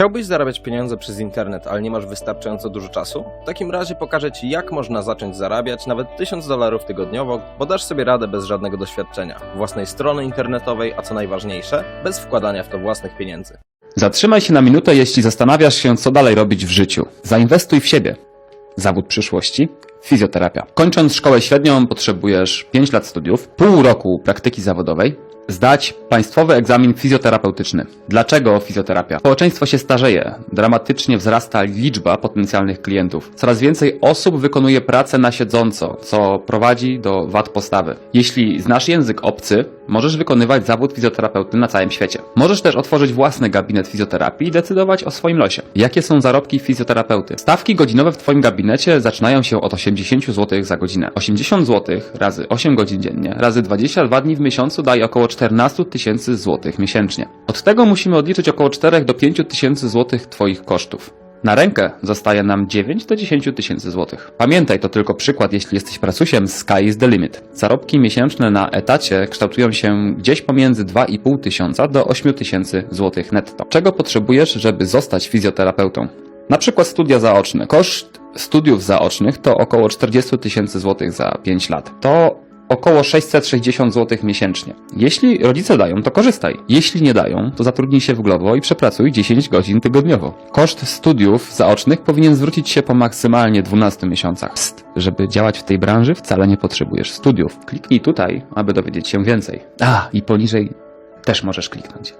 Chciałbyś zarabiać pieniądze przez internet, ale nie masz wystarczająco dużo czasu? W takim razie pokażę Ci, jak można zacząć zarabiać nawet 1000 dolarów tygodniowo, bo dasz sobie radę bez żadnego doświadczenia, własnej strony internetowej, a co najważniejsze, bez wkładania w to własnych pieniędzy. Zatrzymaj się na minutę, jeśli zastanawiasz się, co dalej robić w życiu. Zainwestuj w siebie. Zawód przyszłości? Fizjoterapia. Kończąc szkołę średnią potrzebujesz 5 lat studiów, pół roku praktyki zawodowej, zdać państwowy egzamin fizjoterapeutyczny. Dlaczego fizjoterapia? Społeczeństwo się starzeje, dramatycznie wzrasta liczba potencjalnych klientów. Coraz więcej osób wykonuje pracę na siedząco, co prowadzi do wad postawy. Jeśli znasz język obcy, możesz wykonywać zawód fizjoterapeuty na całym świecie. Możesz też otworzyć własny gabinet fizjoterapii i decydować o swoim losie. Jakie są zarobki fizjoterapeuty? Stawki godzinowe w Twoim gabinecie zaczynają się od 80 zł za godzinę. 80 zł razy 8 godzin dziennie, razy 22 dni w miesiącu daje około 14 tysięcy złotych miesięcznie. Od tego musimy odliczyć około 4 do 5 tysięcy złotych Twoich kosztów. Na rękę zostaje nam 9 do 10 tysięcy złotych. Pamiętaj, to tylko przykład, jeśli jesteś prasusiem, sky is the limit. Zarobki miesięczne na etacie kształtują się gdzieś pomiędzy 2,5 tysiąca do 8 tysięcy złotych netto. Czego potrzebujesz, żeby zostać fizjoterapeutą? Na przykład studia zaoczne. Koszt studiów zaocznych to około 40 tysięcy złotych za 5 lat. To około 660 zł miesięcznie. Jeśli rodzice dają, to korzystaj. Jeśli nie dają, to zatrudnij się w Glovo i przepracuj 10 godzin tygodniowo. Koszt studiów zaocznych powinien zwrócić się po maksymalnie 12 miesiącach. Psst, żeby działać w tej branży wcale nie potrzebujesz studiów. Kliknij tutaj, aby dowiedzieć się więcej. A, i poniżej też możesz kliknąć.